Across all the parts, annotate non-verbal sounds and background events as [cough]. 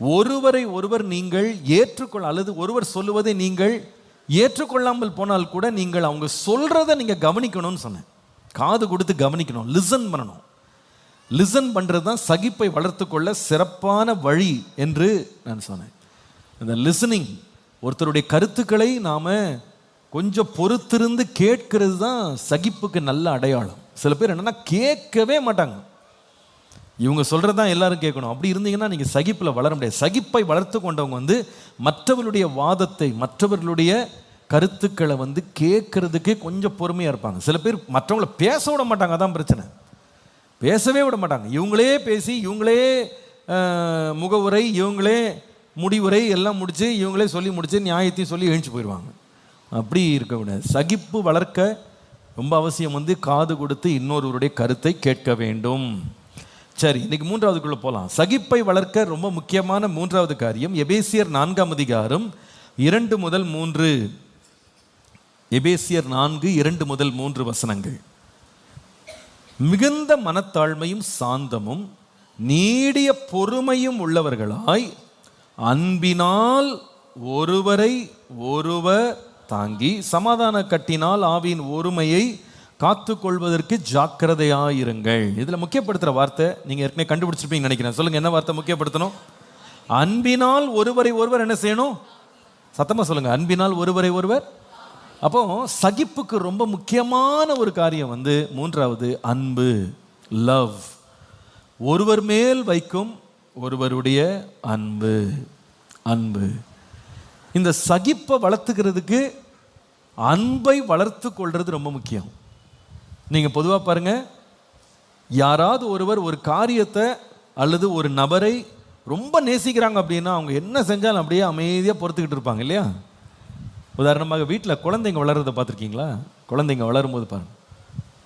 ஒருவரை ஒருவர் நீங்கள் ஏற்றுக்கொள்ள அல்லது ஒருவர் சொல்லுவதை நீங்கள் ஏற்றுக்கொள்ளாமல் போனால் கூட நீங்கள் அவங்க சொல்கிறத நீங்கள் கவனிக்கணும்னு சொன்னேன். காது கொடுத்து கவனிக்கணும் லிசன் பண்ணணும். லிசன் பண்ணுறது தான் சகிப்பை வளர்த்துக்கொள்ள சிறப்பான வழி என்று நான் சொன்னேன். இந்த லிசனிங் ஒருத்தருடைய கருத்துக்களை நாம் கொஞ்சம் பொறுத்திருந்து கேட்கிறது தான் சகிப்புக்கு நல்ல அடையாளம். சில பேர் என்னென்னா கேட்கவே மாட்டாங்க. இவங்க சொல்கிறது தான் எல்லாரும் கேட்கணும். அப்படி இருந்தீங்கன்னா நீங்கள் சகிப்பில் வளர முடியாது. சகிப்பை வளர்த்து கொண்டவங்க வந்து மற்றவர்களுடைய வாதத்தை மற்றவர்களுடைய கருத்துக்களை வந்து கேட்குறதுக்கு கொஞ்சம் பொறுமையாக இருப்பாங்க. சில பேர் மற்றவங்கள பேச விட மாட்டாங்க. அதான் பிரச்சனை. பேசவே விட மாட்டாங்க. இவங்களே பேசி இவங்களே முகவுரை இவங்களே முடிவுரை எல்லாம் முடித்து இவங்களே சொல்லி முடித்து நியாயத்தையும் சொல்லி எழுந்து போயிடுவாங்க அப்படி இருக்கக்கூடாது சகிப்பு வளர்க்க ரொம்ப அவசியம் வந்து காது கொடுத்து இன்னொருவருடைய கருத்தை கேட்க வேண்டும். சரி இன்னைக்கு மூன்றாவதுக்குள்ள போகலாம் சகிப்பை வளர்க்க ரொம்ப முக்கியமான மூன்றாவது காரியம். எபேசியர் நான்காம் அதிகாரம் இரண்டு முதல் மூன்று. எபேசியர் நான்கு இரண்டு முதல் மூன்று வசனங்கள். மிகுந்த மனத்தாழ்மையும் சாந்தமும் நீடிய பொறுமையும் உள்ளவர்களாய் அன்பினால் ஒருவரை ஒருவர் தாங்கி சமாதான கட்டினால் ஆவியின் ஒருமையை காத்துக்கொள்வதற்கு ஜாக்கிரதையாயிருங்கள். இதில் முக்கியப்படுத்துகிற வார்த்தை நீங்கள் ஏற்கனவே கண்டுபிடிச்சிருப்பீங்கன்னு நினைக்கிறேன். சொல்லுங்க என்ன வார்த்தை முக்கியப்படுத்தணும்? அன்பினால் ஒருவரை ஒருவர் என்ன செய்யணும்? சத்தமாக சொல்லுங்க அன்பினால் ஒருவரை ஒருவர். அப்போ சகிப்புக்கு ரொம்ப முக்கியமான ஒரு காரியம் வந்து மூன்றாவது அன்பு லவ் ஒருவர் மேல் வைக்கும் ஒருவருடைய அன்பு அன்பு. இந்த சகிப்பை வளர்த்துக்கிறதுக்கு அன்பை வளர்த்து கொள்வது ரொம்ப முக்கியம். நீங்கள் பொதுவாக பாருங்கள் யாராவது ஒருவர் ஒரு காரியத்தை அல்லது ஒரு நபரை ரொம்ப நேசிக்கிறாங்க அப்படின்னா அவங்க என்ன செஞ்சாலும் அப்படியே அமைதியாக பொறுத்துக்கிட்டு இருப்பாங்க இல்லையா? உதாரணமாக வீட்டில் குழந்தைங்க வளர்றதை பார்த்துருக்கீங்களா? குழந்தைங்க வளரும்போது பாருங்கள்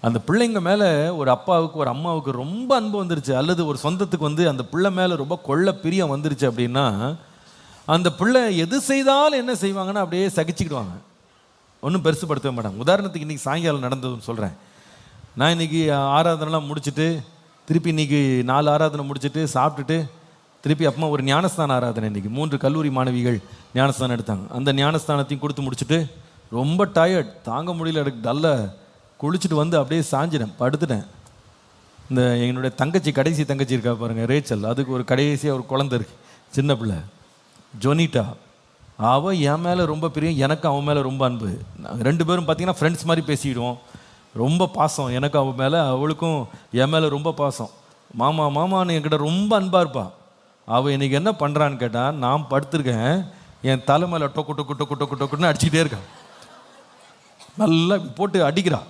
அந்த பிள்ளைங்க மேலே ஒரு அப்பாவுக்கு ஒரு அம்மாவுக்கு ரொம்ப அன்பு வந்துருச்சு. அல்லது ஒரு சொந்தத்துக்கு வந்து அந்த பிள்ளை மேலே ரொம்ப கொள்ள பிரியம் வந்துருச்சு அப்படின்னா அந்த பிள்ளை எது செய்தாலும் என்ன செய்வாங்கன்னா அப்படியே சகிச்சுக்கிடுவாங்க. ஒன்றும் பெருசுப்படுத்தவே மாட்டாங்க. உதாரணத்துக்கு இன்றைக்கி சாயங்காலம் நடந்ததுன்னு சொல்கிறேன் நான் இன்னைக்கு ஆராதனைலாம் முடிச்சுட்டு திருப்பி இன்னைக்கு நாலு ஆராதனை முடிச்சுட்டு சாப்பிட்டுட்டு திருப்பி அப்பமா ஒரு ஞானஸ்தான ஆராதனை இன்னைக்கு. மூன்று கல்லூரி மாணவிகள் ஞானஸ்தானம் எடுத்தாங்க. அந்த ஞானஸ்தானத்தையும் கொடுத்து முடிச்சுட்டு ரொம்ப டயர்ட் தாங்க முடியல எனக்கு டல்ல குளிச்சுட்டு வந்து அப்படியே சாஞ்சிட்டேன் படுத்துட்டேன். இந்த என்னுடைய தங்கச்சி கடைசி தங்கச்சி இருக்கா பாருங்கள் ரேச்சல். அதுக்கு ஒரு கடைசியாக ஒரு குழந்த இருக்கு சின்ன பிள்ளை. ஜொனிட்டா. அவள் என் மேலே ரொம்ப பிரியம் எனக்கு அவன் மேலே ரொம்ப அன்பு. நாங்க ரெண்டு பேரும் பார்த்தீங்கன்னா ஃப்ரெண்ட்ஸ் மாதிரி பேசிடுவோம். ரொம்ப பாசம். எனக்கு அவன் மேலே அவளுக்கும் என் மேலே ரொம்ப பாசம். மாமா மாமான்னு என்கிட்ட ரொம்ப அன்பாக இருப்பாள் அவள் இன்றைக்கி என்ன பண்ணுறான்னு கேட்டால் நான் படுத்திருக்கேன். என் தலை மேலே டொக்கு டொக்கு டொக்கு டொக்கு டொக்குன்னு அடிச்சுக்கிட்டே இருக்கான் நல்லா போட்டு அடிக்கிறான்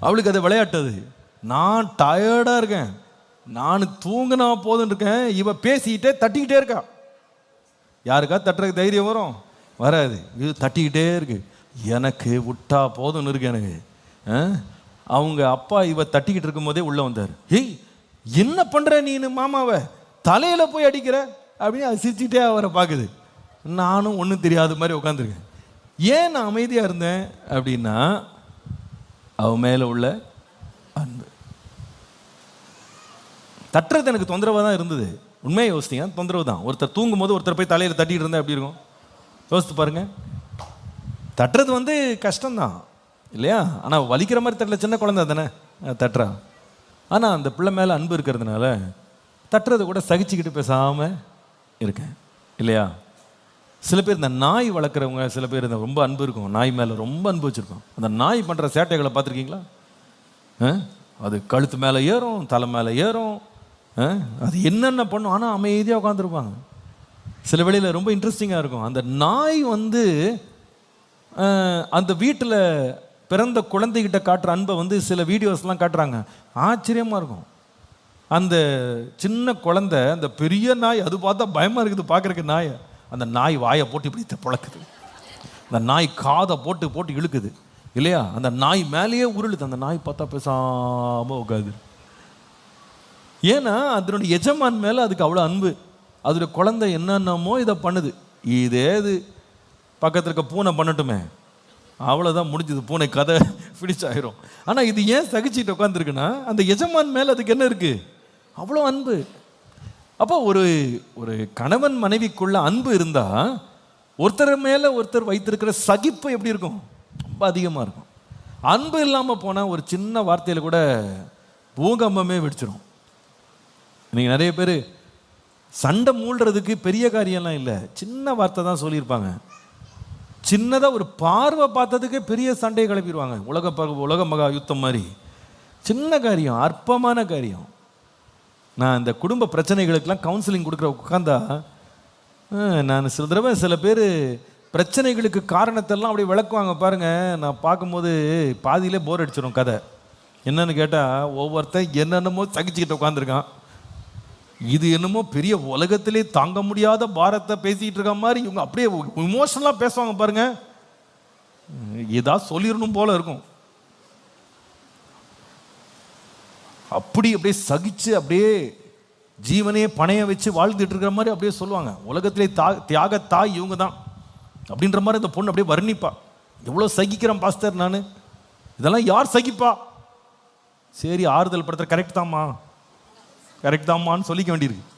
அவளுக்கு அது விளையாட்டு அது நான் டயர்டாக இருக்கேன். நான் தூங்கினா போதுன்னு இருக்கேன். இவ பேசிக்கிட்டே தட்டிக்கிட்டே இருக்கா. யாருக்கா தட்டுறதுக்கு தைரியம் வரும்? வராது. இது தட்டிக்கிட்டே இருக்கு. எனக்கு விட்டா போதும்னு இருக்கு எனக்கு. ஆ? அவங்க அப்பா இவ தட்டிக்கிட்டு இருக்கும்போதே உள்ளே வந்தார். ஏய் என்ன பண்ணுற நீனு மாமாவை? தலையில் போய் அடிக்கிற? அப்படின்னு அது சிரிச்சுட்டே அவரை பார்க்குது. நானும் ஒன்றும் தெரியாத மாதிரி உட்காந்துருக்கேன். ஏன் நான் அமைதியாக இருந்தேன்? அப்படின்னா அவ மேலே உள்ள அன்பு. தட்டுறது எனக்கு தொந்தரவாக தான் இருந்தது. உண்மையை யோசித்தீங்க தொந்தரவு தான். ஒருத்தர் தூங்கும் போது ஒருத்தர் போய் தலையில் தட்டிகிட்டு இருந்தால் எப்படி இருக்கும்? யோசித்து பாருங்கள் தட்டுறது வந்து கஷ்டம்தான். இல்லையா? ஆனால் வலிக்கிற மாதிரி தட்டல சின்ன குழந்தை தானே தட்டுறா. ஆனால் அந்த பிள்ளை மேலே அன்பு இருக்கிறதுனால தட்டுறதை கூட சகிச்சுக்கிட்டு பேசாமல் இருக்கேன் இல்லையா? சில பேர் இந்த நாய் வளர்க்குறவங்க சில பேர் இந்த ரொம்ப அன்பு இருக்கும். நாய் மேலே ரொம்ப அன்பு வச்சுருக்கோம். அந்த நாய் பண்ணுற சேட்டைகளை பார்த்துருக்கீங்களா? ஆ? அது கழுத்து மேலே ஏறும் தலை மேலே ஏறும் ஆ? அது என்னென்ன பண்ணும்? ஆனால் அமைதியாக உட்காந்துருப்பாங்க சில வேளையில் ரொம்ப இன்ட்ரெஸ்டிங்காக இருக்கும். அந்த நாய் வந்து அந்த வீட்டில் பிறந்த குழந்தைகிட்ட காட்டுற அன்பை வந்து சில வீடியோஸ்லாம் காட்டுறாங்க. ஆச்சரியமாக இருக்கும். அந்த சின்ன குழந்தை அந்த பெரிய நாய் அது பார்த்தா பயமாக இருக்குது பார்க்குறக்கு நாய். அந்த நாய் வாயை போட்டு இப்படி பிழக்குது. அந்த நாய் காதை போட்டு போட்டு இழுக்குது. இல்லையா? அந்த நாய் மேலேயே உருளுது. அந்த நாய் பார்த்தா பேசாம உட்காது ஏன்னா அதனுடைய எஜமான் மேலே அதுக்கு அவ்வளோ அன்பு. அதோட குழந்தை என்னென்னமோ இதை பண்ணுது. இதே இது. பக்கத்தில் இருக்க பூனை பண்ணட்டுமே. அவ்வளோதான் முடிஞ்சது. பூனை கதை ஃபினிஷ் ஆயிரும் ஆனால் இது ஏன் சகிச்சுட்டு உட்காந்துருக்குன்னா அந்த எஜமான் மேலே அதுக்கு என்ன இருக்குது அவ்வளோ அன்பு. அப்போ ஒரு ஒரு கணவன் மனைவிக்குள்ள அன்பு இருந்தால் ஒருத்தர் மேலே ஒருத்தர் வைத்திருக்கிற சகிப்பு எப்படி இருக்கும்? ரொம்ப அதிகமாக இருக்கும். அன்பு இல்லாமல் போனால் ஒரு சின்ன வார்த்தையில் கூட பூகம்பமே வெடிச்சிடும் இன்னைக்கு நிறைய பேர் சண்டை மூழ்கிறதுக்கு பெரிய காரியம்லாம் இல்லை. சின்ன வார்த்தை தான் சொல்லியிருப்பாங்க. சின்னதாக ஒரு பார்வை பார்த்ததுக்கே பெரிய சண்டையை கிளப்பிடுவாங்க. உலக ப- உலக மகா யுத்தம் மாதிரி. சின்ன காரியம் அற்பமான காரியம். நான் இந்த குடும்ப பிரச்சனைகளுக்கெல்லாம் கவுன்சிலிங் கொடுக்குற உட்காந்தா நான் சில தடவை சில பேர் பிரச்சனைகளுக்கு காரணத்தெல்லாம் அப்படியே விளக்குவாங்க. பாருங்க நான் பார்க்கும்போது பாதியிலே போர் அடிச்சிடும் கதை. என்னன்னு கேட்டால் ஒவ்வொருத்தன் என்னென்னமோ சகிச்சுக்கிட்டு உட்காந்துருக்கான் இது என்னமோ பெரிய உலகத்திலே தாங்க முடியாத பாரத்தை பேசிட்டு இருக்க மாதிரி இவங்க அப்படியே இமோஷனலாக பேசுவாங்க பாருங்க. ஏதாவது சொல்லிடணும் போல இருக்கும். அப்படி அப்படியே சகிச்சு அப்படியே ஜீவனையே பணைய வச்சு வாழ்ந்துட்டு இருக்கிற மாதிரி அப்படியே சொல்லுவாங்க. உலகத்திலே தா தியாக தாய் இவங்க தான். அப்படின்ற மாதிரி இந்த பொண்ணு அப்படியே வர்ணிப்பா. எவ்வளோ சகிக்கிறேன் பாஸ்டர் நான். இதெல்லாம் யார் சகிப்பா? சரி ஆறுதல் படுத்துற கரெக்ட் தாம்மா. கரெக்ட் தான்மான்னு சொல்லிக்க வேண்டியிருக்கு.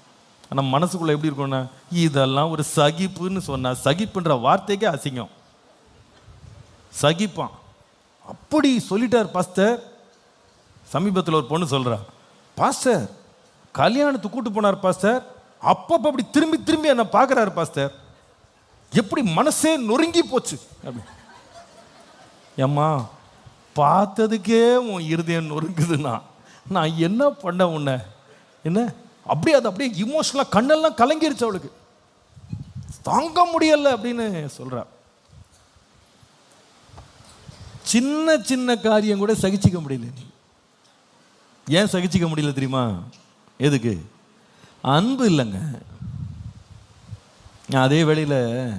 ஆனால் மனசுக்குள்ள எப்படி இருக்கும்னா இதெல்லாம் ஒரு சகிப்புன்னு சொன்னால் சகிப்புன்ற வார்த்தைக்கே அசிங்கம். சகிப்பான். அப்படி சொல்லிட்டார் பாஸ்டர். சமீபத்தில் ஒரு பொண்ணு சொல்கிறா பாஸ்டர் கல்யாணத்துக்கு கூட்டு போனார் பாஸ்டர். அப்பப்போ அப்படி திரும்பி திரும்பி என்ன பார்க்குறாரு பாஸ்டர். எப்படி மனசே நொறுங்கி போச்சு. அப்படி ஏம்மா பார்த்ததுக்கே உன் இருதயம் நொறுங்குதுன்னா நான் என்ன பண்ண உன்னை? என்ன? அப்படியே அது அப்படியே இமோஷனலாக கண்ணெல்லாம் கலங்கிருச்சு அவளுக்கு. தாங்க முடியல அப்படின்னு சொல்றா. சின்ன சின்ன காரியம் கூட சகிச்சிக்க முடியல நீ. ஏன் சகிச்சிக்க முடியல தெரியுமா? எதுக்கு? அன்பு இல்லைங்க. நான் அதே வேளையில்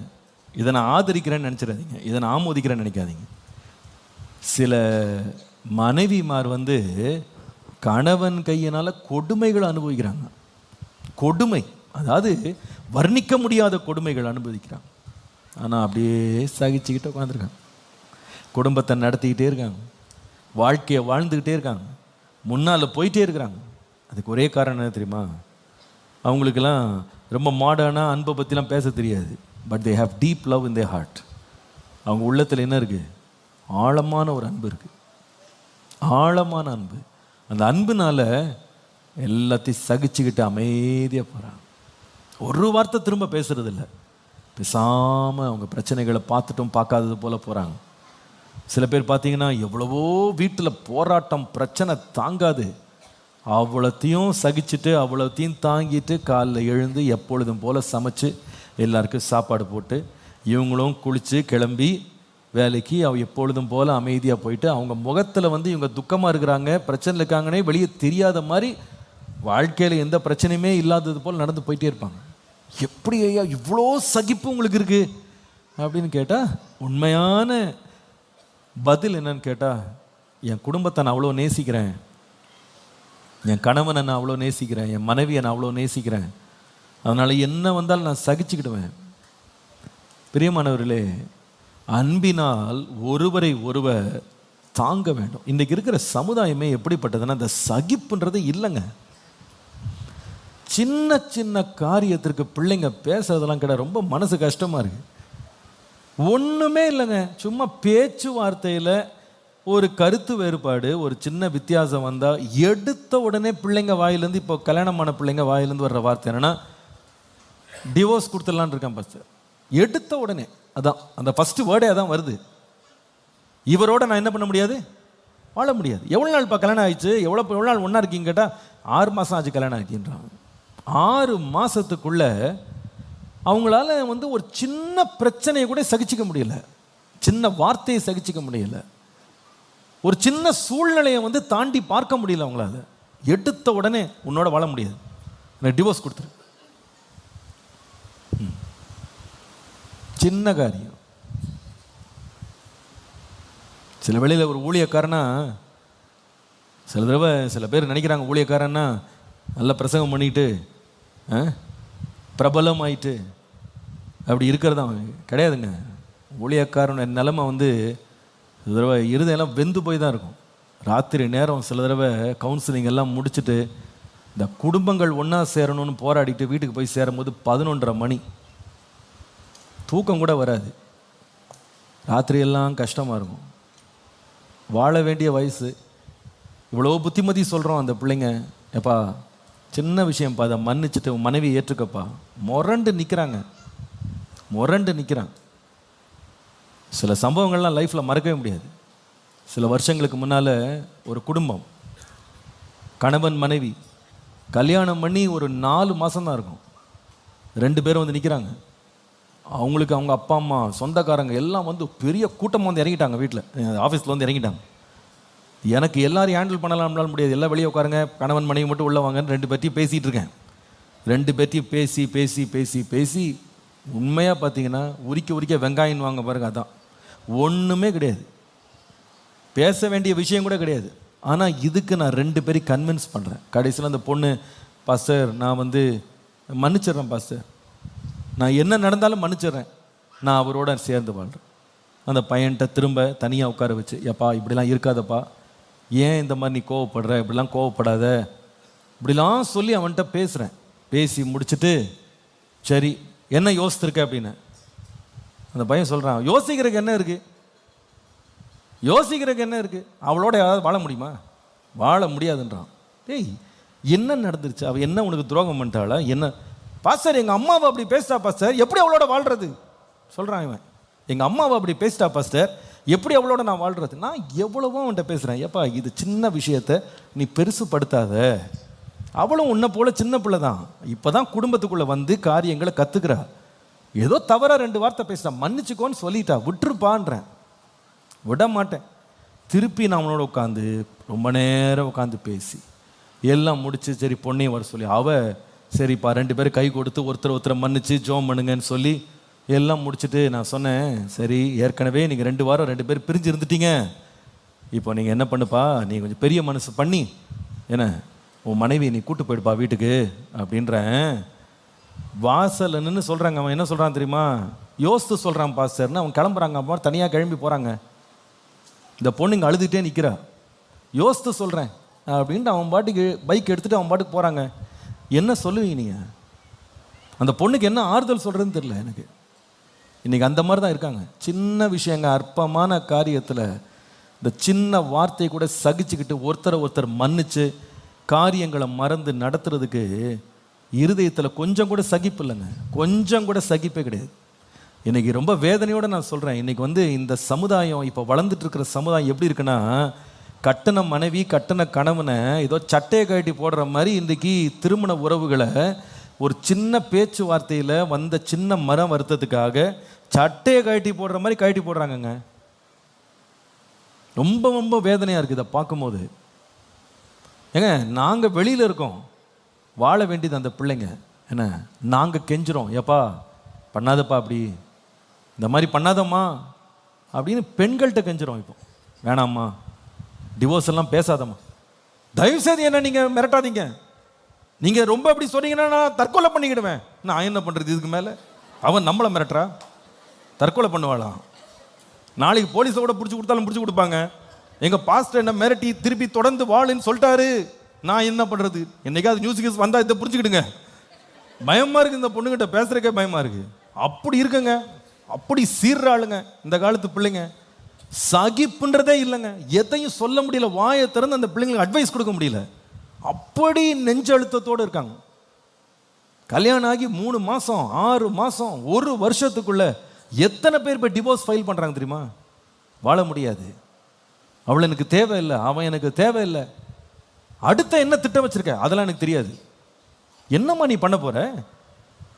இதை நான் ஆதரிக்கிறேன்னு நினச்சிடாதீங்க. இதை நான் ஆமோதிக்கிறேன்னு நினைக்காதீங்க. சில மனைவிமார் வந்து கணவன் கையினால் கொடுமைகள் அனுபவிக்கிறாங்க. கொடுமை. அதாவது வர்ணிக்க முடியாத கொடுமைகள் அனுபவிக்கிறாங்க. ஆனால் அப்படியே சகிச்சுக்கிட்டு உட்காந்துருக்காங்க குடும்பத்தை நடத்திக்கிட்டே இருக்காங்க. வாழ்க்கையை வாழ்ந்துக்கிட்டே இருக்காங்க. முன்னால் போயிட்டே இருக்கிறாங்க. அதுக்கு ஒரே காரணம் என்ன தெரியுமா? அவங்களுக்கெல்லாம் ரொம்ப மாடர்னாக அன்பை பற்றிலாம் பேச தெரியாது. But they have deep love in the heart அவங்க உள்ளத்தில் என்ன இருக்குது ஆழமான ஒரு அன்பு இருக்குது ஆழமான அன்பு. அந்த அன்புனால எல்லாத்தையும் சகிச்சுக்கிட்டு அமைதியாக போகிறாங்க ஒரு வார்த்தை திரும்ப பேசுறது இல்லை பேசாமல் அவங்க பிரச்சனைகளை பார்த்துட்டும் பார்க்காதது போல் போகிறாங்க சில பேர் பார்த்தீங்கன்னா எவ்வளவோ வீட்டில் போராட்டம் பிரச்சனை தாங்காது. அவ்வளோத்தையும் சகிச்சுட்டு அவ்வளோத்தையும் தாங்கிட்டு காலில் எழுந்து எப்பொழுதும் போல் சமைச்சு எல்லாருக்கும் சாப்பாடு போட்டு இவங்களும் குளித்து கிளம்பி வேலைக்கு அவ எப்பொழுதும் போல் அமைதியாக போயிட்டு அவங்க முகத்தில் வந்து இவங்க துக்கமாக இருக்கிறாங்க பிரச்சனை இருக்காங்கன்னே வெளியே தெரியாத மாதிரி வாழ்க்கையில் எந்த பிரச்சனையுமே இல்லாதது போல் நடந்து போயிட்டே இருப்பாங்க. எப்படி ஐயா இவ்வளோ சகிப்பு உங்களுக்கு இருக்குது அப்படின்னு கேட்டால் உண்மையான பதில் என்னன்னு கேட்டால் என் குடும்பத்தை நான் அவ்வளோ நேசிக்கிறேன். என் கணவனை நான் அவ்வளோ நேசிக்கிறேன். என் மனைவியை நான் அவ்வளோ நேசிக்கிறேன். அதனால் என்ன வந்தாலும் நான் சகிச்சுக்கிடுவேன். பிரியமானவர்களே அன்பினால் ஒருவரை ஒருவர் தாங்க வேண்டும். இன்றைக்கு இருக்கிற சமுதாயமே எப்படிப்பட்டதுன்னா அந்த சகிப்புன்றது இல்லைங்க. சின்ன சின்ன காரியத்திற்கு பிள்ளைங்க பேசுறதெல்லாம் கிடையாது ரொம்ப மனசு கஷ்டமாக இருக்கு. ஒன்றுமே இல்லைங்க. சும்மா பேச்சுவார்த்தையில் ஒரு கருத்து வேறுபாடு ஒரு சின்ன வித்தியாசம் வந்தால் எடுத்த உடனே பிள்ளைங்க வாயிலேருந்து இப்போ கல்யாணமான பிள்ளைங்க வாயிலேருந்து வர்ற வார்த்தை என்னென்னா டிவோர்ஸ் கொடுத்துடலான் இருக்கேன் ஃபஸ்ட்டு எடுத்த உடனே அதான் அந்த ஃபஸ்ட்டு வேர்டே அதான் வருது. இவரோட நான் என்ன பண்ண முடியாது? வாழ முடியாது. எவ்வளோ நாள் இப்போ கல்யாணம் ஆயிடுச்சு? எவ்வளோ எவ்வளோ நாள் ஒன்றா இருக்கீங்க கேட்டால் ஆறு மாதம் ஆச்சு கல்யாணம் ஆக்கின்றாங்க ஆறு மாதத்துக்குள்ள அவங்களால வந்து ஒரு சின்ன பிரச்சனையை கூட சகிச்சிக்க முடியல. சின்ன வார்த்தையை சகிச்சிக்க முடியல. ஒரு சின்ன சூழ்நிலையை வந்து தாண்டி பார்க்க முடியல அவங்களால. எடுத்த உடனே உன்னோட வாழ முடியாது. எனக்கு டிவோர்ஸ் கொடுத்துரு. சின்ன காரியம். சில வேளையில் ஒரு ஊழியக்காரனா சில தடவை சில பேர் நினைக்கிறாங்க ஊழியக்காரன்னா நல்ல பிரசங்கம் பண்ணிட்டு ஆ, பிரபலமாயிட்டு அப்படி இருக்கிறதா கிடையாதுங்க. ஊழியக்காரன் நிலமை வந்து சில தடவை இருதயெல்லாம் வெந்து போய் தான் இருக்கும். ராத்திரி நேரம் சில தடவை கவுன்சிலிங் எல்லாம் முடிச்சுட்டு இந்த குடும்பங்கள் ஒன்றா சேரணும்னு போராடிட்டு வீட்டுக்கு போய் சேரும்போது பதினொன்றரை மணி. தூக்கம் கூட வராது. ராத்திரியெல்லாம் கஷ்டமாக இருக்கும். வாழ வேண்டிய வயசு. இவ்வளோ புத்திமதி சொல்கிறோம் அந்த பிள்ளைங்க. எப்பா சின்ன விஷயம்ப்பா அதை மன்னிச்சுட்டு மனைவி ஏற்றுக்கப்பா. முரண்டு நிற்கிறாங்க முரண்டு நிற்கிறாங்க சில சம்பவங்கள்லாம் லைஃப்பில் மறக்கவே முடியாது. சில வருஷங்களுக்கு முன்னால் ஒரு குடும்பம். கணவன் மனைவி. கல்யாணம் பண்ணி ஒரு நாலு மாதம்தான் இருக்கும். ரெண்டு பேரும் வந்து நிற்கிறாங்க அவங்களுக்கு அவங்க அப்பா அம்மா சொந்தக்காரங்க எல்லாம் வந்து பெரிய கூட்டம் வந்து இறங்கிட்டாங்க வீட்டில் ஆஃபீஸில் வந்து இறங்கிட்டாங்க. எனக்கு எல்லாரும் ஹேண்டில் பண்ணலாம்னாலும் முடியாது. எல்லாம் வெளியே உட்காருங்க கணவன் மனைவி மட்டும் உள்ள வாங்கன்னு ரெண்டு பேர்த்தையும் பேசிகிட்டு இருக்கேன். ரெண்டு பேர்த்தையும் பேசி பேசி பேசி பேசி உண்மையாக பார்த்தீங்கன்னா உரிக்க உரிக்க வெங்காயம் வாங்க பாருங்க அதான். ஒன்றுமே கிடையாது. பேச வேண்டிய விஷயம் கூட கிடையாது. ஆனால் இதுக்கு நான் ரெண்டு பேரையும் கன்வின்ஸ் பண்ணுறேன் கடைசியில் அந்த பொண்ணு பாஸ்டர் நான் வந்து மன்னிச்சிடுறேன் பாஸ்டர். நான் என்ன நடந்தாலும் மன்னிச்சிடுறேன். நான் அவரோட சேர்ந்து வாழ்கிறேன் அந்த பையன்கிட்ட திரும்ப தனியாக உட்கார வச்சு எப்பா இப்படிலாம் இருக்காதப்பா. ஏன் இந்த மாதிரி நீ கோவப்படுற? இப்படிலாம் கோவப்படாத. இப்படிலாம் சொல்லி அவன்கிட்ட பேசுகிறேன் பேசி முடிச்சுட்டு சரி என்ன யோசித்திருக்க? அப்படின்னு. அந்த பையன் சொல்கிறான் யோசிக்கிறதுக்கு என்ன இருக்குது யோசிக்கிறதுக்கு என்ன இருக்குது அவளோட யாராவது வாழ முடியுமா? வாழ முடியாதுன்றான். டேய் என்ன நடந்துருச்சு? அவள் என்ன உனக்கு துரோகம் பண்ணிட்டாளா? என்ன பாஸ்டர் எங்கள் அம்மாவை அப்படி பேசிட்டா பாஸ்டர் எப்படி அவளோட வாழ்றது? சொல்கிறான் இவன். எங்கள் அம்மாவை அப்படி பேசிட்டா பாஸ்டர் எப்படி அவளோட நான் வாழ்றது? நான் எவ்வளவோ அவன்கிட்ட பேசுகிறேன் ஏப்பா இது சின்ன விஷயத்த நீ பெருசுப்படுத்தாத. அவளும் உன்னை போல சின்ன பிள்ளை தான். இப்போ தான் குடும்பத்துக்குள்ளே வந்து காரியங்களை கற்றுக்கிறா ஏதோ தவறாக ரெண்டு வார்த்தை பேசிட்டா மன்னிச்சுக்கோன்னு சொல்லிட்டா. விட்டுருப்பான்றேன். விட மாட்டேன். திருப்பி நான் அவனோட உட்காந்து ரொம்ப நேரம் உட்காந்து பேசி எல்லாம் முடிச்சு சரி பொண்ணையும் வர சொல்லி அவள் சரிப்பா ரெண்டு பேரும் கை கொடுத்து ஒருத்தர் ஒருத்தரை மன்னிச்சு ஜோம் பண்ணுங்கன்னு சொல்லி எல்லாம் முடிச்சுட்டு நான் சொன்னேன் சரி ஏற்கனவே நீங்கள் ரெண்டு வாரம் ரெண்டு பேர் பிரிஞ்சு இருந்துட்டீங்க. இப்போ நீங்கள் என்ன பண்ணுப்பா நீ கொஞ்சம் பெரிய மனசு பண்ணி என்ன உன் மனைவி நீ கூட்டு போயிடுப்பா வீட்டுக்கு அப்படின்றேன். வாசல்ல நின்று சொல்கிறாங்க அவன் என்ன சொல்கிறான் தெரியுமா? யோசித்து சொல்கிறான் பாஸ்டர்னு அவன் கிளம்புறாங்க அம்மா தனியாக கிளம்பி போகிறாங்க இந்த பொண்ணு இங்கே அழுதுகிட்டே நிற்கிறா யோசித்து சொல்கிறேன் அப்படின்ட்டு அவன் பாட்டுக்கு பைக் எடுத்துகிட்டு அவன் பாட்டுக்கு போகிறாங்க என்ன சொல்லுவீங்க நீங்கள் அந்த பொண்ணுக்கு என்ன ஆறுதல் சொல்கிறதுன்னு தெரில எனக்கு. இன்றைக்கி அந்த மாதிரி தான் இருக்காங்க. சின்ன விஷயங்க அற்பமான காரியத்தில் இந்த சின்ன வார்த்தையை கூட சகிச்சுக்கிட்டு ஒருத்தரை ஒருத்தர் மன்னிச்சு காரியங்களை மறந்து நடத்துறதுக்கு இருதயத்தில் கொஞ்சம் கூட சகிப்பு இல்லைங்க. கொஞ்சம் கூட சகிப்பே கிடையாது. இன்றைக்கி ரொம்ப வேதனையோடு நான் சொல்கிறேன் இன்றைக்கி வந்து இந்த சமுதாயம் இப்போ வளர்ந்துட்டு இருக்கிற சமுதாயம் எப்படி இருக்குன்னா கட்டண மனைவி கட்டண கணவனை ஏதோ சட்டையை கழட்டி போடுற மாதிரி இன்றைக்கி திருமண உறவுகளை ஒரு சின்ன பேச்சுவார்த்தையில் வந்த சின்ன மரம் வருத்தத்துக்காக சட்டையை கழட்டி போடுற மாதிரி கழட்டி போடுறாங்கங்க. ரொம்ப ரொம்ப வேதனையாக இருக்குது இதை பார்க்கும்போது. ஏங்க நாங்கள் வெளியில் இருக்கோம். வாழ வேண்டியது அந்த பிள்ளைங்க. என்ன நாங்கள் கெஞ்சுறோம். ஏப்பா பண்ணாதப்பா அப்படி. இந்த மாதிரி பண்ணாதம்மா அப்படின்னு பெண்கள்கிட்ட கெஞ்சுறோம் இப்போ. வேணாம்மா. டிவோர்ஸ் எல்லாம் பேசாதம்மா. தயவு செய்து என்ன நீங்கள் மிரட்டாதீங்க. நீங்கள் ரொம்ப அப்படி சொன்னீங்கன்னா நான் தற்கொலை பண்ணிக்கிடுவேன். நான் என்ன பண்ணுறது இதுக்கு மேலே? அவன் நம்மளை மிரட்டுறா? தற்கொலை பண்ணுவாளாம் நாளைக்கு போலீஸை கூட பிடிச்சி கொடுத்தாலும் பிடிச்சி கொடுப்பாங்க. எங்கள் பாஸ்டர் என்ன மிரட்டி திருப்பி தொடர்ந்து வாழுன்னு சொல்லிட்டாரு. நான் என்ன பண்ணுறது என்னைக்காவது நியூஸ் கேஸ் வந்தால் இதை புரிஞ்சுக்கிடுங்க. பயமாக இருக்குது இந்த பொண்ணுகிட்ட பேசுகிறக்கே பயமாக இருக்குது அப்படி இருக்குங்க. அப்படி சீர்றாளுங்க. இந்த காலத்து பிள்ளைங்க. சகிப்புன்றதே இல்லைங்க. எதையும் சொல்ல முடியல. வாயை திறந்து அந்த பிள்ளைங்களுக்கு அட்வைஸ் கொடுக்க முடியல. அப்படி நெஞ்ச அழுத்தத்தோடு இருக்காங்க. கல்யாணம் ஆகி மூணு மாதம் ஆறு மாதம் ஒரு வருஷத்துக்குள்ள எத்தனை பேர் இப்போ டிவோர்ஸ் ஃபைல் பண்ணுறாங்க தெரியுமா? வாழ முடியாது. அவள் எனக்கு தேவையில்லை அவன் எனக்கு தேவையில்லை. அடுத்த என்ன திட்டம் வச்சிருக்க? அதெல்லாம் எனக்கு தெரியாது. என்னம்மா நீ பண்ண போகிற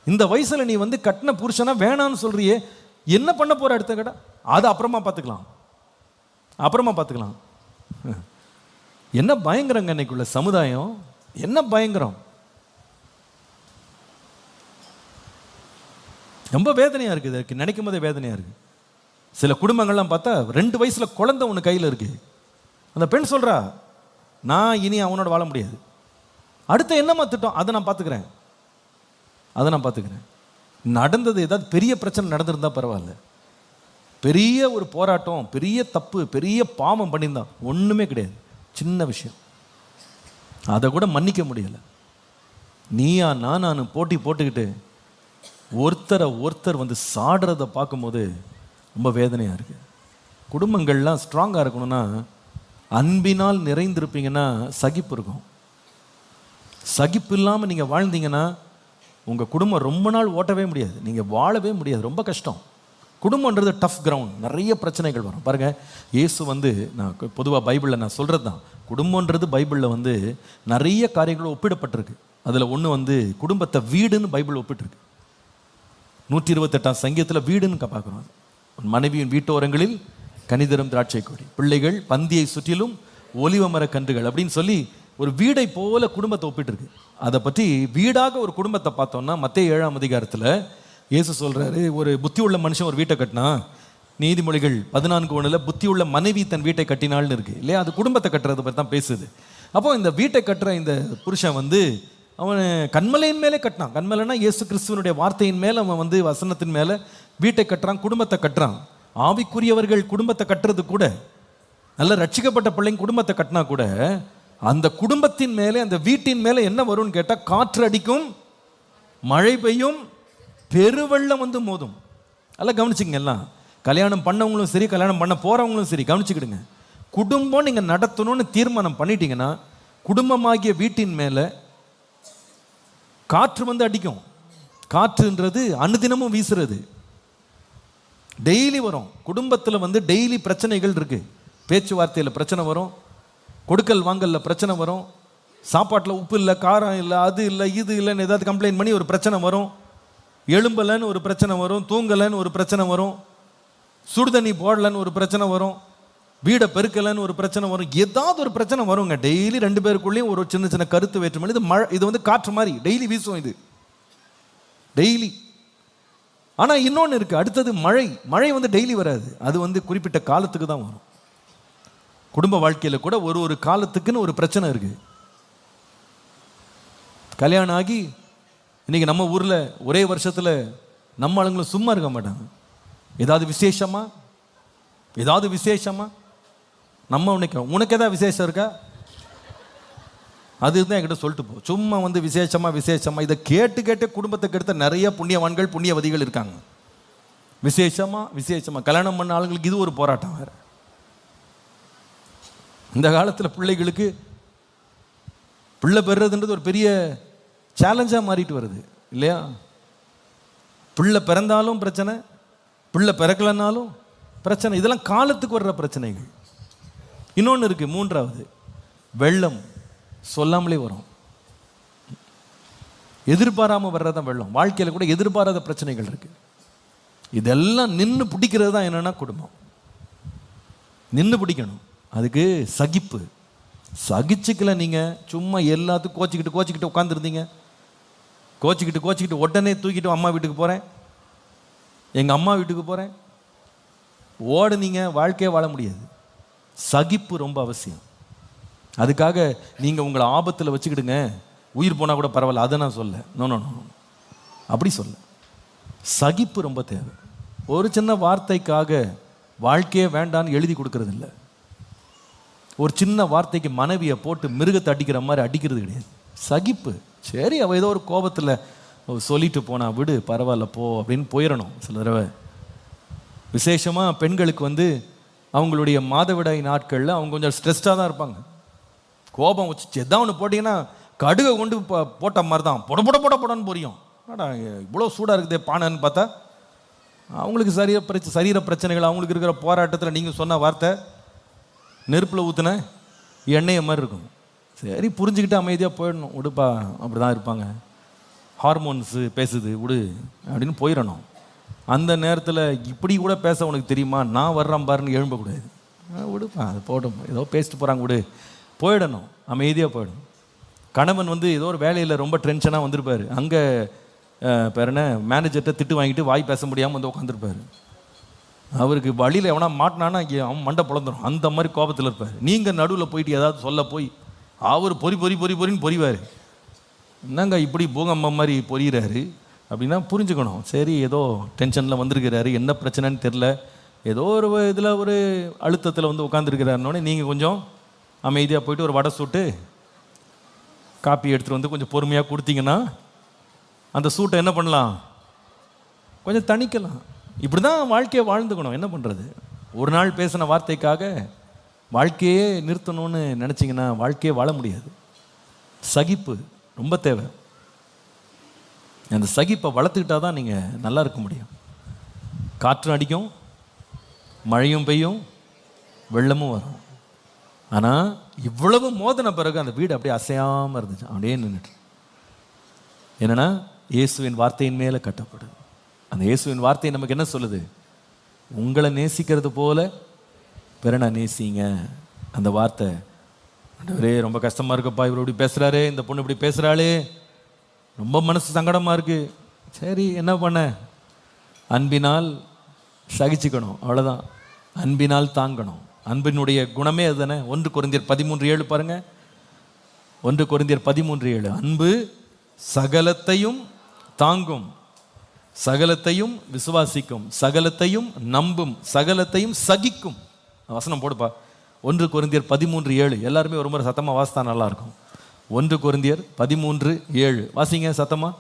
இந்த வயசில் நீ வந்து கட்டின புருஷனா வேணான்னு சொல்கிறியே என்ன பண்ண போகிற அடுத்த கடை அது அப்புறமா பார்த்துக்கலாம். அப்புறமா பார்த்துக்கலாம். என்ன பயங்கரங்க இன்னைக்குள்ள சமுதாயம்? என்ன பயங்கரம்? ரொம்ப வேதனையா இருக்குது இதுக்கு நினைக்கும் போதே வேதனையா இருக்கு. சில குடும்பங்கள்லாம் பார்த்தா ரெண்டு வயசுல குழந்தை ஒன்று கையில் இருக்கு. அந்த பெண் சொல்றா நான் இனி அவனோட வாழ முடியாது. அடுத்த என்னம்மா திட்டம்? அதை நான் பார்த்துக்கிறேன். அதை நான் பார்த்துக்கிறேன். நடந்தது ஏதாவது பெரிய பிரச்சனை நடந்திருந்தா பரவாயில்ல. பெரிய ஒரு போராட்டம் பெரிய தப்பு பெரிய பாவம் பண்ணியிருந்தான் ஒன்றுமே கிடையாது. சின்ன விஷயம். அதை கூட மன்னிக்க முடியலை. நீயா நானானு போட்டி போட்டுக்கிட்டு ஒருத்தரை ஒருத்தர் வந்து சாடுறத பார்க்கும்போது ரொம்ப வேதனையாக இருக்குது குடும்பங்கள்லாம் ஸ்ட்ராங்காக இருக்கணும்னா அன்பினால் நிறைந்திருப்பீங்கன்னா சகிப்பு இருக்கும். சகிப்பு இல்லாமல் நீங்கள் வாழ்ந்தீங்கன்னா உங்கள் குடும்பம் ரொம்ப நாள் ஓட்டவே முடியாது. நீங்கள் வாழவே முடியாது. ரொம்ப கஷ்டம். குடும்பன்றது டஃப் கிரவுண்ட் நிறைய பிரச்சனைகள் வரும். பாருங்கள் இயேசு வந்து நான் பொதுவாக பைபிளில் நான் சொல்கிறது தான் குடும்பன்றது பைபிளில் வந்து நிறைய காரியங்கள் ஒப்பிடப்பட்டிருக்கு. அதில் ஒன்று வந்து குடும்பத்தை வீடுன்னு பைபிள் ஒப்பிட்டிருக்கு. நூற்றி இருபத்தெட்டாம் சங்கீதத்தில் வீடுன்னு பார்க்குறோம் மனைவியின் வீட்டோரங்களில் கனிதரும் திராட்சை கொடி பிள்ளைகள் பந்தியை சுற்றிலும் ஒலிவ மர கன்றுகள் அப்படின்னு சொல்லி ஒரு வீடை போல குடும்பத்தை ஒப்பிட்டிருக்கு. அதை பற்றி வீடாக ஒரு குடும்பத்தை பார்த்தோம்னா மத்திய ஏழாம் அதிகாரத்தில் இயேசு சொல்கிறாரு ஒரு புத்தி உள்ள மனுஷன் ஒரு வீட்டை கட்டினா நீதிமொழிகள் பதினான்கு ஒன்றில் புத்தி உள்ள மனைவி தன் வீட்டை கட்டினாள்னு இருக்கு. இல்லையா? அது குடும்பத்தை கட்டுறதை பற்றி தான் பேசுது. அப்போ இந்த வீட்டை கட்டுற இந்த புருஷன் வந்து அவன் கண்மலையின் மேலே கட்டினான். கண்மலைனா இயேசு கிறிஸ்துவனுடைய வார்த்தையின் மேலே அவன் வந்து வசனத்தின் மேலே வீட்டை கட்டுறான் குடும்பத்தை கட்டுறான். ஆவிக்குரியவர்கள் குடும்பத்தை கட்டுறது கூட நல்ல ரட்சிக்கப்பட்ட பிள்ளைங்க குடும்பத்தை கட்டினா கூட அந்த குடும்பத்தின் மேலே அந்த வீட்டின் மேலே என்ன வரும்னு கேட்டால் காற்று அடிக்கும் மழை பெய்யும் பெருவெள்ளம் வந்து மோதும். எல்லாம் கவனிச்சுங்க எல்லாம். கல்யாணம் பண்ணவங்களும் சரி கல்யாணம் பண்ண போகிறவங்களும் சரி கவனிச்சுக்கிடுங்க. குடும்பம் நீங்கள் நடத்தணும்னு தீர்மானம் பண்ணிட்டீங்கன்னா குடும்பமாகிய வீட்டின் மேலே காற்று வந்து அடிக்கும். காற்றுன்றது அனுதினமும் வீசுறது. டெய்லி வரும். குடும்பத்தில் வந்து டெய்லி பிரச்சனைகள் இருக்குது பேச்சுவார்த்தையில் பிரச்சனை வரும். கொடுக்கல் வாங்கலில் பிரச்சனை வரும். சாப்பாட்டில் உப்பு இல்லை காரம் இல்லை அது இல்லை இது இல்லைன்னு ஏதாவது கம்ப்ளைண்ட் பண்ணி ஒரு பிரச்சனை வரும். எலும்பலைன்னு ஒரு பிரச்சனை வரும் தூங்கலைன்னு ஒரு பிரச்சனை வரும் சுடுதண்ணி போடலன்னு ஒரு பிரச்சனை வரும் வீடை பெருக்கலைன்னு ஒரு பிரச்சனை வரும் ஏதாவது ஒரு பிரச்சனை வருங்க. டெய்லி ரெண்டு பேருக்குள்ளேயும் ஒரு சின்ன சின்ன கருத்து வேற்றுமை இது மழை இது வந்து காற்று மாதிரி டெய்லி வீசும் இது. டெய்லி. ஆனால் இன்னொன்று இருக்குது அடுத்தது மழை. மழை வந்து டெய்லி வராது. அது வந்து குறிப்பிட்ட காலத்துக்கு தான் வரும். குடும்ப வாழ்க்கையில் கூட ஒரு ஒரு காலத்துக்குன்னு ஒரு பிரச்சனை இருக்குது கல்யாணம் ஆகி இன்றைக்கி நம்ம ஊரில் ஒரே வருஷத்தில் நம்ம ஆளுங்களும் சும்மா இருக்க மாட்டாங்க. ஏதாவது விசேஷமா? ஏதாவது விசேஷமா? நம்ம உனக்கு உனக்கு ஏதாவது விசேஷம் இருக்கா? அதுதான் என்கிட்ட சொல்லிட்டு போ. சும்மா வந்து விசேஷமா விசேஷமா? இதை கேட்டு கேட்டு குடும்பத்தை கெடுத்த நிறைய புண்ணியவான்கள் புண்ணியவதிகள் இருக்காங்க. விசேஷமா விசேஷமா? கல்யாணம் பண்ண ஆளுங்களுக்கு இது ஒரு போராட்டம் வேற. இந்த காலத்தில் பிள்ளைகளுக்கு பிள்ளை பெறுறதுன்றது ஒரு பெரிய சேலஞ்சாக மாறிட்டு வருது இல்லையா? பிள்ளை பிறந்தாலும் பிரச்சனை பிள்ளை பிறக்கலைன்னாலும் பிரச்சனை. இதெல்லாம் காலத்துக்கு வர்ற பிரச்சனைகள். இன்னொன்று இருக்குது மூன்றாவது வெள்ளம் சொல்லாமலே வரும். எதிர்பாராமல் வர்றதான் வெள்ளம். வாழ்க்கையில் கூட எதிர்பாராத பிரச்சனைகள் இருக்குது இதெல்லாம் நின்று பிடிக்கிறது தான் என்னென்னா குடும்பம். நின்று பிடிக்கணும். அதுக்கு சகிப்பு. சகிச்சுக்கல நீங்கள் சும்மா எல்லாத்துக்கும் கோச்சிக்கிட்டு கோச்சிக்கிட்டு உட்காந்துருந்தீங்க கோச்சிக்கிட்டு கோச்சிக்கிட்டு உடனே தூக்கிட்டு அம்மா வீட்டுக்கு போகிறேன் எங்கள் அம்மா வீட்டுக்கு போகிறேன் ஓடுனீங்க வாழ்க்கையே வாழ முடியாது. சகிப்பு ரொம்ப அவசியம். அதுக்காக நீங்கள் உங்களை ஆபத்தில் வச்சுக்கிடுங்க. உயிர் போனால் கூட பரவாயில்ல அதை நான் சொல்ல. நோ நோ நோ அப்படி சொல்ல. சகிப்பு ரொம்ப தேவை. ஒரு சின்ன வார்த்தைக்காக வாழ்க்கையே வேண்டான்னு எழுதி கொடுக்கறது இல்லை ஒரு சின்ன வார்த்தைக்கு மனைவியை போட்டு மிருகத்தை அடிக்கிற மாதிரி அடிக்கிறது கிடையாது. சகிப்பு. சரி அவள் ஏதோ ஒரு கோபத்தில் சொல்லிட்டு போனா விடு பரவாயில்ல போ அப்படின்னு போயிடணும் சில தடவை. விசேஷமாக பெண்களுக்கு வந்து அவங்களுடைய மாதவிடாய் நாட்களில் அவங்க கொஞ்சம் ஸ்ட்ரெஸ்டாக தான் இருப்பாங்க. கோபம் வச்சு எதாவது ஒன்று போட்டிங்கன்னா கடுகை கொண்டு இப்போ போட்ட மாதிரி தான் பொட பொட பொட பொடன்னு புரியும். இவ்வளோ சூடாக இருக்குதே பானைன்னு பார்த்தா அவங்களுக்கு சரீர பிரச்சனை சரீர பிரச்சனைகள் அவங்களுக்கு இருக்கிற போராட்டத்தில் நீங்கள் சொன்ன வார்த்தை நெருப்பில் ஊற்றின எண்ணெயை மாதிரி இருக்கும். சரி புரிஞ்சுக்கிட்டு அமைதியாக போயிடணும். விடுப்பா அப்படி தான் இருப்பாங்க. ஹார்மோன்ஸு பேசுது விடு அப்படின்னு போயிடணும். அந்த நேரத்தில் இப்படி கூட பேச உனக்கு தெரியுமா? நான் வர்றேன் பாருன்னு எழும்பக்கூடாது. விடுப்பா அது போட்டோம். ஏதோ பேசிட்டு போகிறாங்க விடு போயிடணும் அமைதியாக போயிடணும். கணவன் வந்து ஏதோ ஒரு வேலையில் ரொம்ப டென்ஷனாக வந்திருப்பார். அங்கே பேர் என்ன? மேனேஜர்கிட்ட திட்டு வாங்கிட்டு வாய் பேச முடியாமல் வந்து உட்காந்துருப்பாரு அவருக்கு வழியில் எவனா மாட்டினானா அவன் மண்டை பிளந்துரும் அந்த மாதிரி கோபத்தில் இருப்பார். நீங்கள் நடுவில் போயிட்டு ஏதாவது சொல்ல போய் அவர் பொறி பொறி பொறி பொறின்னு பொறிவார். என்னங்க இப்படி பூகம்பம் மாதிரி பொறிகிறாரு அப்படின்னா புரிஞ்சுக்கணும். சரி ஏதோ டென்ஷனில் வந்திருக்கிறாரு. என்ன பிரச்சனைன்னு தெரில ஏதோ ஒரு இதில் ஒரு அழுத்தத்தில் வந்து உட்காந்துருக்கிறாருனோடனே நீங்கள் கொஞ்சம் அமைதியாக போயிட்டு ஒரு வடை சுட்டு காப்பி எடுத்துகிட்டு வந்து கொஞ்சம் பொறுமையாக கொடுத்தீங்கன்னா அந்த சூட்டை என்ன பண்ணலாம்? கொஞ்சம் தணிக்கலாம். இப்படி தான் வாழ்க்கையை வாழ்ந்துக்கணும். என்ன பண்ணுறது ஒரு நாள் பேசின வார்த்தைக்காக வாழ்க்கையே நிறுத்தணும்னு நினச்சிங்கன்னா வாழ்க்கையே வாழ முடியாது. சகிப்பு ரொம்ப தேவை. அந்த சகிப்பை வளர்த்துக்கிட்டா தான் நீங்கள் நல்லா இருக்க முடியும். காற்றும் அடிக்கும் மழையும் பெய்யும் வெள்ளமும் வரும். ஆனால் இவ்வளவு மோதின பிறகு அந்த வீடு அப்படியே அசையாமல் இருந்துச்சு. அப்படியே நின்றுட்டு என்னென்னா இயேசுவின் வார்த்தையின் மேலே கட்டப்படுது அந்த இயேசுவின் வார்த்தை நமக்கு என்ன சொல்லுது? உங்களை நேசிக்கிறது போல பிறனை நேசிங்க? அந்த வார்த்தை. ஆண்டவரே ரொம்ப கஷ்டமாக இருக்குப்பா இவர் இப்படி பேசுகிறாரு இந்த பொண்ணு இப்படி பேசுகிறாளே ரொம்ப மனசு சங்கடமாக இருக்கு. சரி என்ன பண்ண? அன்பினால் சகிச்சுக்கணும் அவ்வளோதான் அன்பினால் தாங்கணும். அன்பினுடைய குணமே அதுதானே? ஒன்று குறைந்தர் பதிமூன்று ஏழு பாருங்கள் ஒன்று குறைந்தர் பதிமூன்று ஏழு. அன்பு சகலத்தையும் தாங்கும் சகலத்தையும் விசுவாசிக்கும் சகலத்தையும் நம்பும் சகலத்தையும் சகிக்கும். வசனம் போடுப்பா. ஒன்று குருந்தியர் பதிமூன்று ஏழு. எல்லாருமே ஒரு முறை சத்தமாக வாசித்தா நல்லாயிருக்கும். ஒன்று குருந்தியர் பதிமூன்று ஏழு. வாசிங்க சத்தமாக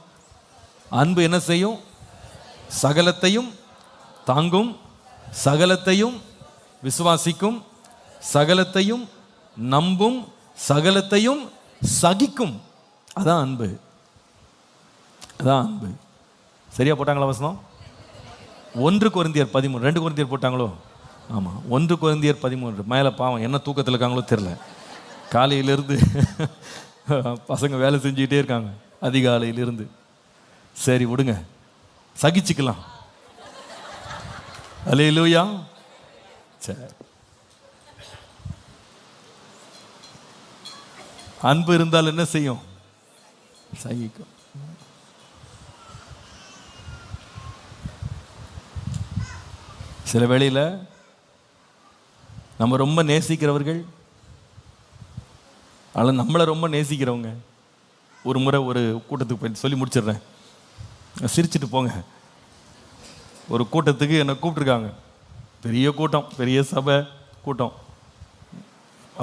அன்பு என்ன செய்யும்? சகலத்தையும் தாங்கும் சகலத்தையும் விசுவாசிக்கும் சகலத்தையும் நம்பும் சகலத்தையும் சகிக்கும். அதான் அன்பு. அதான் அன்பு. சரியா போட்டாங்களா வசனம்? ஒன்று குருந்தியர் பதிமூணு ரெண்டு குருந்தியர் போட்டாங்களோ? ஆமாம் ஒன்று குழந்தையர் பதிமூன்று. மேலே பாவம் என்ன தூக்கத்தில் இருக்காங்களோ தெரில காலையிலேருந்து [laughs] பசங்க வேலை செஞ்சுக்கிட்டே இருக்காங்க அதிகாலையிலிருந்து. சரி விடுங்க. சகிச்சுக்கலாம். அலையிலூயா சரி அன்பு இருந்தால் என்ன செய்யும்? சகிக்கும். சில வேளையில் நம்ம ரொம்ப நேசிக்கிறவர்கள்? ஆனால் நம்மளை ரொம்ப நேசிக்கிறவங்க. ஒரு முறை ஒரு கூட்டத்துக்கு போய் சொல்லி முடிச்சிடுறேன். சிரிச்சுட்டு போங்க. ஒரு கூட்டத்துக்கு என்னை கூப்பிட்ருக்காங்க பெரிய கூட்டம் பெரிய சபை கூட்டம்.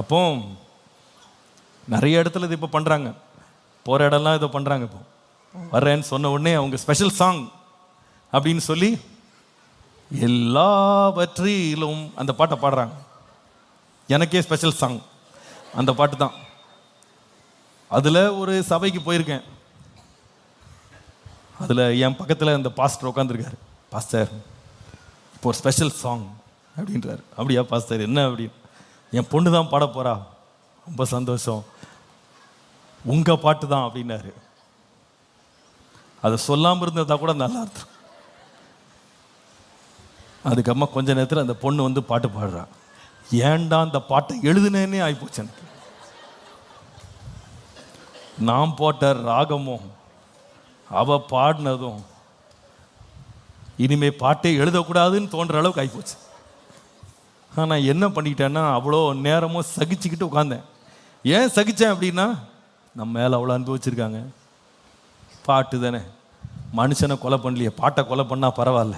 அப்போ நிறைய இடத்துல இது இப்போ பண்ணுறாங்க போகிற இடம்லாம் இதை பண்ணுறாங்க இப்போ. வர்றேன்னு சொன்ன உடனே அவங்க ஸ்பெஷல் சாங் அப்படின்னு சொல்லி எல்லாவற்றிலும் அந்த பாட்டை பாடுறாங்க. எனக்கே ஸ்பெஷல் சாங் அந்த பாட்டு தான். அதில் ஒரு சபைக்கு போயிருக்கேன். அதில் என் பக்கத்தில் அந்த பாஸ்டர் உட்காந்துருக்காரு பாஸ்டர் இப்போ ஒரு ஸ்பெஷல் சாங் அப்படின்றாரு. அப்படியா பாஸ்டர் என்ன அப்படின்னு? என் பொண்ணு தான் பாட போகிறா ரொம்ப சந்தோஷம். உங்கள் பாட்டு தான் அப்படின்னாரு. அதை சொல்லாமல் இருந்ததா கூட நல்லா இருக்கும் அதுக்கப்புறமா கொஞ்ச நேரத்தில் அந்த பொண்ணு வந்து பாட்டு பாடுறான் ஏன்டா அந்த பாட்டை எழுதுனேன்னே ஆகிப்போச்சு எனக்கு. நான் போட்ட ராகமும் அவ பாடினதும் இனிமே பாட்டே எழுதக்கூடாதுன்னு தோன்ற அளவுக்கு ஆகிப்போச்சு ஆனால் என்ன பண்ணிக்கிட்டேன்னா அவ்வளோ நேரமும் சகிச்சுக்கிட்டு உட்காந்தேன் ஏன் சகித்தேன் அப்படின்னா நம்ம மேலே அவ்வளோ அனுபவிச்சிருக்காங்க பாட்டு தானே. மனுஷனை கொலை பண்ணலையே பாட்டை கொலை பண்ணால் பரவாயில்ல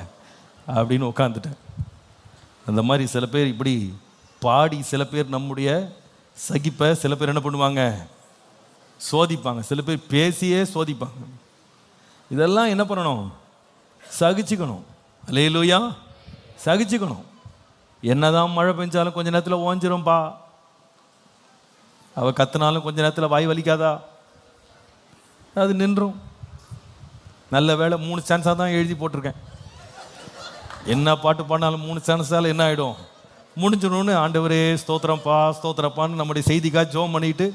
அப்படின்னு உட்காந்துட்டேன் அந்த மாதிரி சில பேர் இப்படி பாடி சில பேர் நம்முடைய சகிப்பை சில பேர் என்ன பண்ணுவாங்க? சோதிப்பாங்க. சில பேர் பேசியே சோதிப்பாங்க. இதெல்லாம் என்ன பண்ணணும்? சகிச்சுக்கணும். அலையிலூயா சகிச்சுக்கணும். என்னதான் மழை பெஞ்சாலும் கொஞ்ச நேரத்தில் ஓஞ்சிரும்பா. அவள் கத்தினாலும் கொஞ்ச நேரத்தில் வாய் வலிக்காதா? அது நின்றும். நல்ல வேலை மூணு சான்ஸாக தான் எழுதி போட்டிருக்கேன். என்ன பாட்டு பாடினாலும் மூணு சான்ஸால் என்ன ஆகிடும் முடிஞ்சிடணும்னு ஆண்டவரே ஸ்தோத்திரம்ப்பா ஸ்தோத்திரப்பான்னு நம்முடைய செய்திக்காக ஜோம் பண்ணிட்டு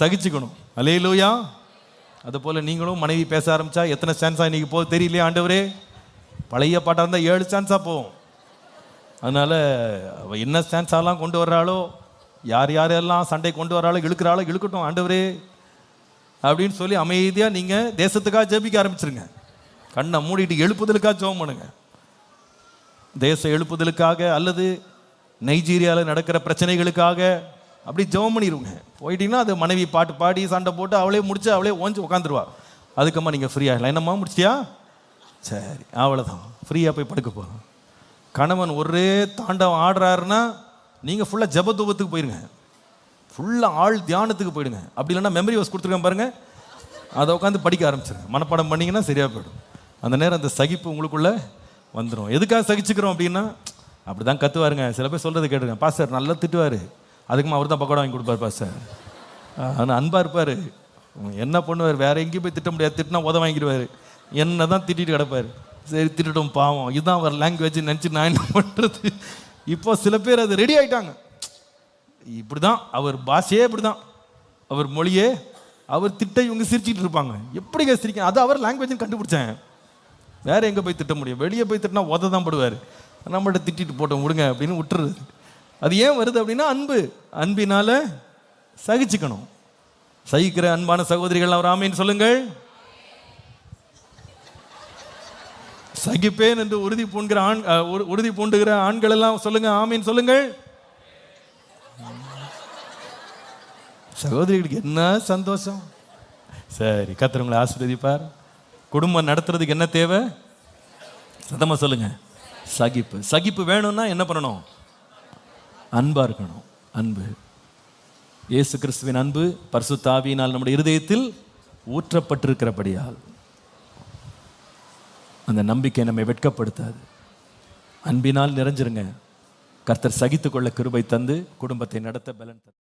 சகிச்சுக்கணும். அலையிலூயா அது போல் நீங்களும் மனைவி பேச ஆரம்பிச்சா எத்தனை சான்ஸாக இன்றைக்கி போகுது தெரியலையே ஆண்டவரே? பழைய பாட்டாக இருந்தால் ஏழு சான்ஸாக போகும். அதனால் அவள் என்ன சான்ஸாலாம் கொண்டு வர்றாளோ யார் யாரெல்லாம் சண்டை கொண்டு வர்றாளோ இழுக்கிறாளோ இழுக்கட்டும் ஆண்டவரே அப்படின்னு சொல்லி அமைதியாக நீங்கள் தேசத்துக்காக ஜெபிக்க ஆரம்பிச்சிருங்க. கண்ணை மூடிட்டு எழுப்புதலுக்காக ஜெபம் பண்ணுங்க. தேச எழுப்புதலுக்காக அல்லது நைஜீரியாவில் நடக்கிற பிரச்சனைகளுக்காக அப்படி ஜெபம் பண்ணிடுங்க போயிட்டீங்கன்னா அது மனைவி பாட்டு பாடி சண்டை போட்டு அவளே முடிச்சு அவளே ஓஞ்சி உட்காந்துருவா அதுக்கம்மா நீங்கள் ஃப்ரீயாக என்னம்மா முடிச்சிட்டியா? சரி அவ்வளோதான் ஃப்ரீயாக போய் படுக்க போகிறோம் கணவன் ஒரே தாண்டவம் ஆடுறாருன்னா நீங்கள் ஃபுல்லாக ஜபதூபத்துக்கு போயிருங்க. ஃபுல்லாக ஆள் தியானத்துக்கு போயிடுங்க. அப்படி இல்லைன்னா மெமரி வாஸ் கொடுத்துருக்கேன் பாருங்கள் அதை உட்காந்து படிக்க ஆரம்பிச்சிருங்க. மனப்பாடம் பண்ணிங்கன்னா சரியாக போயிடும். அந்த நேரம் அந்த சகிப்பு உங்களுக்குள்ளே வந்துடும் எதுக்காக சகிச்சுக்கிறோம் அப்படின்னா அப்படி தான் கத்துவாருங்க. சில பேர் சொல்கிறது கேட்டுருங்க பாஸ்டர் நல்லா திட்டுவார். அதுக்குமா அவர் தான் பக்கோடா வாங்கி கொடுப்பார் பாஸ்டர். ஆனால் அன்பாக இருப்பார். என்ன பண்ணுவார்? வேற எங்கேயும் போய் திட்ட முடியாது. திட்டினா உத வாங்கிடுவார். என்ன தான் திட்டிட்டு கிடப்பார். சரி திட்டட்டும் பாவம். இதுதான் அவர் லாங்குவேஜ் நினச்சி நான் என்ன பண்ணுறது இப்போ சில பேர் அது ரெடி ஆகிட்டாங்க இப்படி தான் அவர் பாஷையே இப்படி தான் அவர் மொழியே அவர் திட்ட இவங்க சிரிச்சிட்டு இருப்பாங்க. எப்படிங்க சிரிக்க? அது அவர் லாங்குவேஜ் கண்டுபிடிச்சேன். வேற எங்கே போய் திட்ட முடியும்? வெளியே போய் திட்டினா உத தான் படுவார். நம்மள்ட்ட திட்டிட்டு போட்டோம் விடுங்க அப்படின்னு விட்டுறது. அது ஏன் வருது அப்படின்னா அன்பு. அன்பினால சகிச்சுக்கணும். சகிக்கிற அன்பான சகோதரிகள் அவர் ஆமைன்னு சொல்லுங்கள். சகிப்பேன் என்று உறுதி பூண்கிற ஆண் உறுதி பூண்டுகிற ஆண்கள் எல்லாம் சொல்லுங்க ஆமீன் சொல்லுங்கள். சகோதரிகளுக்கு என்ன சந்தோஷம்? சரி கத்துறவங்களை ஆசீர்வதிப்பார். குடும்பம் நடத்துறதுக்கு என்ன தேவை? சத்தமாக சொல்லுங்கள் சகிப்பு. சகிப்பு வேணும்னா என்ன பண்ணணும்? அன்பாக இருக்கணும். அன்பு. இயேசு கிறிஸ்துவின் அன்பு பரிசுத்தாவியினால் நம்முடைய இருதயத்தில் ஊற்றப்பட்டிருக்கிறபடியால் அந்த நம்பிக்கை நம்மை வெட்கப்படுத்தாது. அன்பினால் நிறைஞ்சிருங்க. கர்த்தர் சகித்துக்கொள்ள கிருபை தந்து குடும்பத்தை நடத்த பலன் தந்து